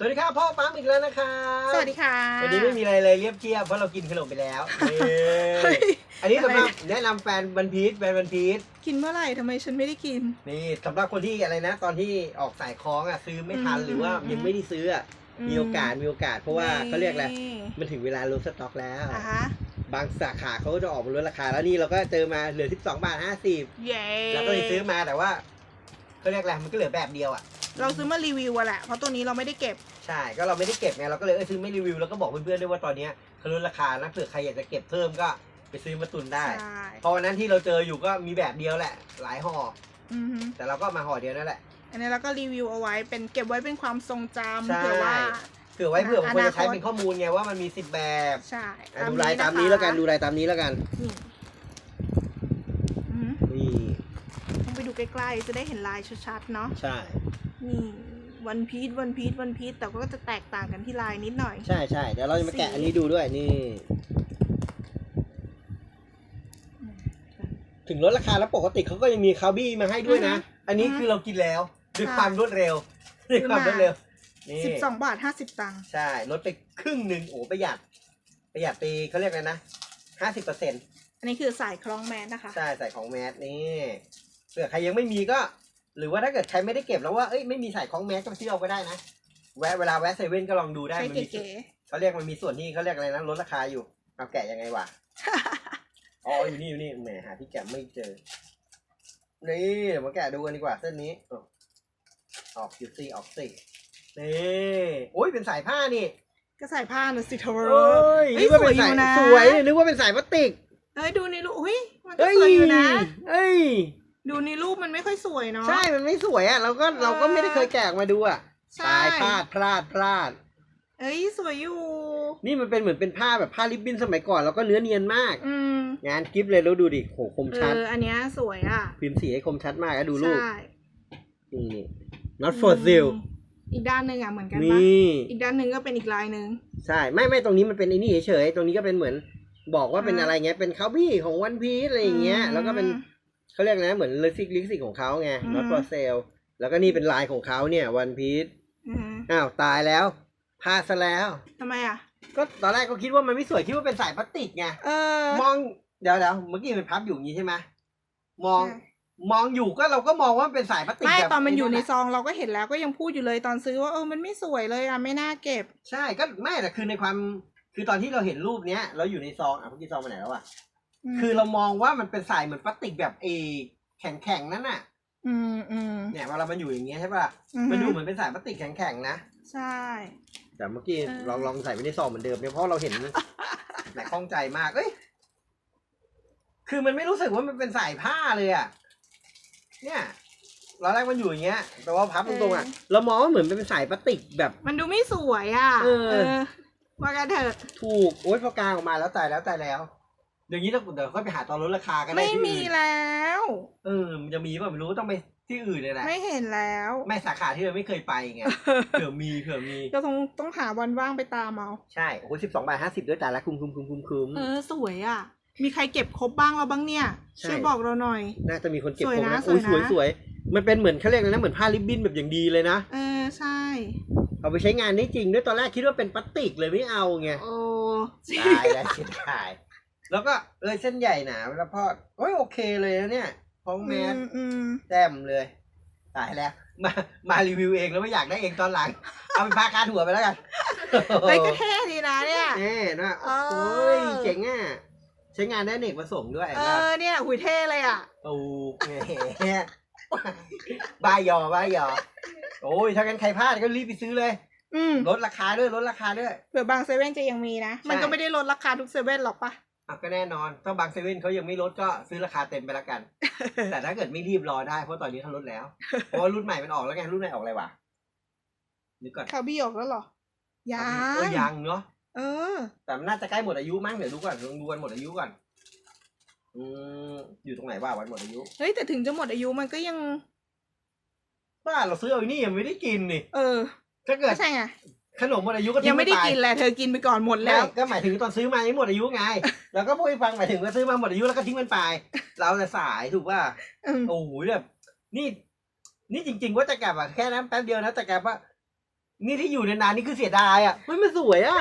สวัสดีครับพ่อปั๊มอีกแล้วนะครับสวัสดีค่ะ วันนี้ไม่มีอะไรเลยเรียบเทียบเพราะเรากินขนมไปแล้วเย้เฮ้ย อันนี้สำหรับอะไรแนะนำแฟนบันพีชแฟนบันพีชกินเมื่อไหร่ทำไมฉันไม่ได้กิน นี่สำหรับคนที่อะไรนะ ตอนที่ออกสายคล้องอะซื้อไม่ทันอืมหรือว่าอืมยังไม่ได้ซื้ออะมีโอกาสมีโอกาส เพราะว่าเขาเรียกอะไรมันถึงเวลาลดสต็อกแล้ว อะฮะบางสาขาเขาก็จะออกมาลดราคา แล้วนี่เราก็เจอมาเหลือ 12บาท50เย้แล้วก็เลยซื้อมาแต่ว่าเขาเรียกอะไรมันก็เหลือแบบเดียวอะ เราซื้อมารีวิวอะแหละเพราะตัวนี้เราไม่ได้เก็บ ใช่ ก็เราไม่ได้เก็บไง เราก็เลยเออซื้อไม่รีวิว แล้วก็บอกเพื่อนๆด้วยว่าตอนเนี้ยเขาลดราคานะเผื่อใครอยากจะเก็บเพิ่มก็ไปซื้อมาตุนได้ ใช่เพราะวันนั้นที่เราเจออยู่ก็มีแบบเดียวแหละ หลายห่อ อือฮึแต่เราก็มาห่อเดียวนั่นแหละ อันนี้เราก็รีวิวเอาไว้เป็นเก็บไว้เป็นความทรงจำใช่ เผื่อว่า เผื่อไว้เผื่อบางคนอนาคตจะใช้เป็นข้อมูลไงว่ามันมีสิบแบบใช่อะดูลายตามนี้แล้วกัน ดูลายตามนี้แล้วกัน นี่อือฮึนี่ ต้องไปดูใกล้ๆจะได้เห็นลายชัดๆเนาะ ใช่ นี่วันพีชวันพีชวันพีชแต่ก็จะแตกต่างกันที่ลายนิดหน่อย ใช่ใช่เดี๋ยวเราจะมาแกะสีอันนี้ดูด้วยนี่อืมถึงลดราคาแล้วปกติเขาก็ยังมีคาบี้มาให้ด้วยนะอือฮึอันนี้อือฮึคือเรากินแล้วด้วยใช่ความรวดเร็วด้วยความรวดเร็วนี่สิบสองบาทห้าสิบตังค์ใช่ลดไปครึ่งหนึ่งโอ้ประหยัด ประหยัดไปเขาเรียกอะไรนะห้าสิบเปอร์เซ็นต์อันนี้คือสายคล้องแมสนะคะ ใช่ใส่ของแมสนี่เผื่อใครยังไม่มีก็ หรือว่าถ้าเกิดใครไม่ได้เก็บแล้วว่าเอ้ยไม่มีใส่ของแมสก็ไปซื้อเอาก็ได้นะ แวะเวลาแวะเซเว่นก็ลองดูได้ใช้มันมีเก๋เขาเรียกมันมีส่วนที่เขาเรียกอะไรนะลดราคาอยู่เอาแกะยังไงวะๆอ๋ออยู่นี่อยู่นี่แหมหาที่แกะไม่เจอ นี่เดี๋ยวมาแกะดูกันดีกว่าเส้นนี้ออกออกอยู่สิออกสินี่โอ้ยเป็นสายผ้านี่ ก็ใส่ผ้าหน่อยสิเธอเอ้ยเฮ้นึยกว่าเป็นสวยสายอยู่นะสวยนึกว่าเป็นสายพลาสติกเอ้ยดูในรูปอุ้ยมันก็เอ้ยสวยอยู่นะเอ้ย ดูในรูปมันไม่ค่อยสวยเนาะ ใช่ มันไม่สวยอะ เราก็เออเราก็ไม่ได้เคยแกะออกมาดูอะใช่ ตายพลาดพลาดพลาด เอ้ยสวยอยู่ นี่มันเป็นเหมือนเป็นผ้าแบบผ้าริบบิ้นสมัยก่อนแล้วก็เนื้อเนียนมาก อืม งานกิฟเลยแล้วดูดิโหคมเอชัด อ อันเนี้ยสวยอะพิมพ์สีให้คมชัดมากแล้วดูรูปใช่นี่นี่ not for sale อีกด้านหนึ่งอะเหมือนกันปะนี่ อีกด้านหนึ่งก็เป็นอีกลายหนึ่ง ใช่ ไม่ไม่ตรงนี้มันเป็นไอ้นี่เฉยๆตรงนี้ก็เป็นเหมือน บอกว่าเป็นอ่าอะไรเงี้ยเป็นคาบี้ของวันพีซอะไรอย่างเงี้ย อืม แล้วก็เป็น เขาเรียกนะเหมือนลิซิกลิซิกของเขาไงอืม not for sale แล้วก็นี่เป็นลายของเขาเนี่ยวันพีซอืมอ้าวตายแล้วพลาดซะแล้ว ทำไมอะ ก็ตอนแรกก็คิดว่ามันไม่สวยคิดว่าเป็นสายพลาสติกไงเออ มองเดี๋ยวเดี๋ยวเมื่อกี้มันพับอยู่อย่างนี้ใช่ไหมมองใช่ มองอยู่ก็เราก็มองว่ามันเป็นสายพลาสติกไม่แบบตอนมันอยู่ในะซองเราก็เห็นแล้วก็ยังพูดอยู่เลยตอนซื้อว่าเออมันไม่สวยเลยอะไม่น่าเก็บ ใช่ก็ไม่แต่คือในความคือตอนที่เราเห็นรูปเนี้ย เราอยู่ในซองอะเมื่อกี้ซองไปไหนแล้วอะม คือเรามองว่ามันเป็นสายเหมือนพลาสติกแบบเอแข็งแข็งๆนั่นน่ะ อืมอืมเนี่ยเวลามันอยู่อย่างเงี้ยใช่ป่ะอือฮึมันดูเหมือนเป็นสายพลาสติกแข็งแข็งๆนะ ใช่ แต่เมื่อกี้เออลองลองใส่ไว้ในซองเหมือนเดิมเนี่ยเพราะเราเห็นแหมคล่องใจมากเอ้ยคือมันไม่รู้สึกว่ามันเป็นสายผ้าเลยอะ เนี่ยตอนแรกมันอยู่อย่างเงี้ย แต่ว่าพับตรงๆอะ เรามองว่าเหมือนเป็นสายพลาสติกแบบ มันดูไม่สวยอะ เออว่ากันเถอะ ถูก โอ๊ยพอกลางออกมาแล้วตายแล้วตายแล้ว อย่างนี้เราเดี๋ยวค่อยไปหาตอนลดราคากันได้ไม่ที่มีอื่นแล้ว เออมันจะมีป่ะไม่รู้ต้องไปที่อื่นเลยแหละไม่เห็นแล้วไม่สาขาที่เราไม่เคยไปไงเผื่อมีเผื่อมี ก็ต้องต้องหาวันว่างไปตามเอาใช่โอ้โหสิบสองบาทห้าสิบด้วยแต่ละคุ้มคุ้มคุ้มคุ้มคุ้ม เออสวยอะ มีใครเก็บครบบ้างเราบ้างเนี่ย ใช่ ช่วยบอกเราหน่อย น่าจะมีคนเก็บสวยผมนะนะอุ้ยสสววยยนะ สวยมันเป็นเหมือนเขาเรียกอะไรนะเหมือนผ้าริบบิ้นแบบอย่างดีเลยนะ เออใช่ เอาไปใช้งานได้จริงด้วยตอนแรกคิดว่าเป็นพลาสติกเลยไม่เอาไงโอ้ ตายแล้วเสียดาย แล้วก็เออเส้นใหญ่หนาเวลาพอดโอ้ยโอเคเลยนะเนี่ยพ้องแมอืสมอืมแต้มเลยตายแล้ว มามารีวิวเองแล้วไม่อยากได้เองตอนหลัง เอาไปพาคาดหัวไปแล้วกันเฮ้ยก็เท่ดีนะเนี่ยเน่นะเออโอ้ยเจ๋งอะใช้งานได้เนกประสงค์ด้วยเอนะอเนี่ยหุยเท่เลยอะตูกแหมบ้ายอบ้ายอโอ้ยถ้ากันใครพลาดก็รีบไปซื้อเลยอืมลดราคาด้วยลดราคาด้วยเผื่อบางเซเว่นจะยังมีนะ มันก็ไม่ได้ลดราคาทุกเซเว่นหรอกปะ อะก็แน่นอนถ้าบางเซเว่นเขายังไม่ลดก็ซื้อราคาเต็มไปแล้วกัน แต่ถ้าเกิดไม่รีบรอได้เพราะตอนนี้เขาลดแล้ว เพราะว่ารุ่นใหม่มันออกแล้วไงรุ่นใหม่ออกอะไรวะนึกก่อนคาบี้ออกแล้วเหรอ ยัเอองยังเนาะเออ แต่มันน่าจะใกล้หมดอายุมั้งเดี๋ยวดูก่อนลองดูวันหมดอายุก่อน อืมอยู่ตรงไหนว่าวันหมดอายุเฮ้ยแต่ถึงจะหมดอายุมันก็ยังบ้าเราซื้อเอาไอ้นี่ยังไม่ได้กินนี่ เออ ถ้าเกิด ก็ใช่ไง ขนมหมดอายุก็ยัทิ้งงไม่ได้ปกินแหละเธอกินไปก่อนหมดแล้ว ไม่ก็หมายถึงตอนซื้อมายังไม่หมดอายุไง แล้วก็พูดให้ฟังหมายถึงว่าซื้อมาหมดอายุแล้วก็ทิ้งมันไป เราจะสายถูกป่ะอืม โอ้โหแบบนี่ นี่จริง ๆ ว่าจะกลับอะแค่นั้นแป๊บเดียวนะแต่กลับว่า นี่ที่อยู่นานๆนี่คือเสียดายอะเฮ้ยมันสวยอะ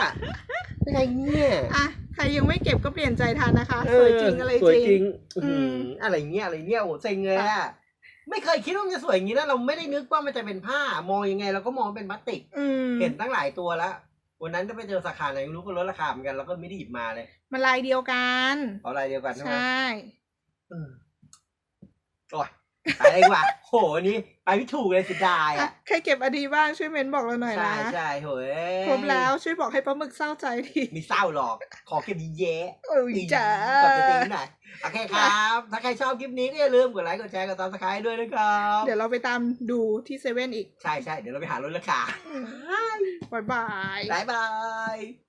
อะไรเนี่ยอะใครยังไม่เก็บก็เปลี่ยนใจทันนะคะเอสอวยจริงอะไรสวยจจริริง ง อืม อื้อหืออะไรเงี้ยอะไรเงี้ยโอ้เซ็งเลยอะ ไม่เคยคิดว่ามันจะสวยอย่างนี้นะเราไม่ได้นึกว่ามันจะเป็นผ้ามองยังไง เราก็มองเป็นพลาสติก อืมเห็นตั้งหลายตัวแล้ววันนั้นก็ไปเจอสาขาไหนไม่รู้ก็ลดราคาเหมือนกันเราก็ไม่ได้หยิบมาเลยมันลายเดียวกัน เอาอะไรเดียวกันใช่ไหใชม่อืมโอ้ย ไปเลยดีกว่า โหอันนี้ไปไม่ถูกเลยเสียดายอะอะใครเก็บอดีบ้างช่วยเมนบอกเราหน่อยใช่นะใช่โหยครบแล้วช่วยบอกให้ปลาหมึกเศร้าใจทีมีเศร้าหรอก ขอเก็บดีเยะ โอ้ยจ้า กดจะตีหน่อยโอเคครับ ถ้าใครชอบคลิปนี้ก็อย่าลืมกดไลค์ กดแชร์ กดติดตามด้วยนะครับ เดี๋ยวเราไปตามดูที่เซเว่นอีกใช่ใช่เดี๋ยวเราไปหาลดราคาบายบายบายบาย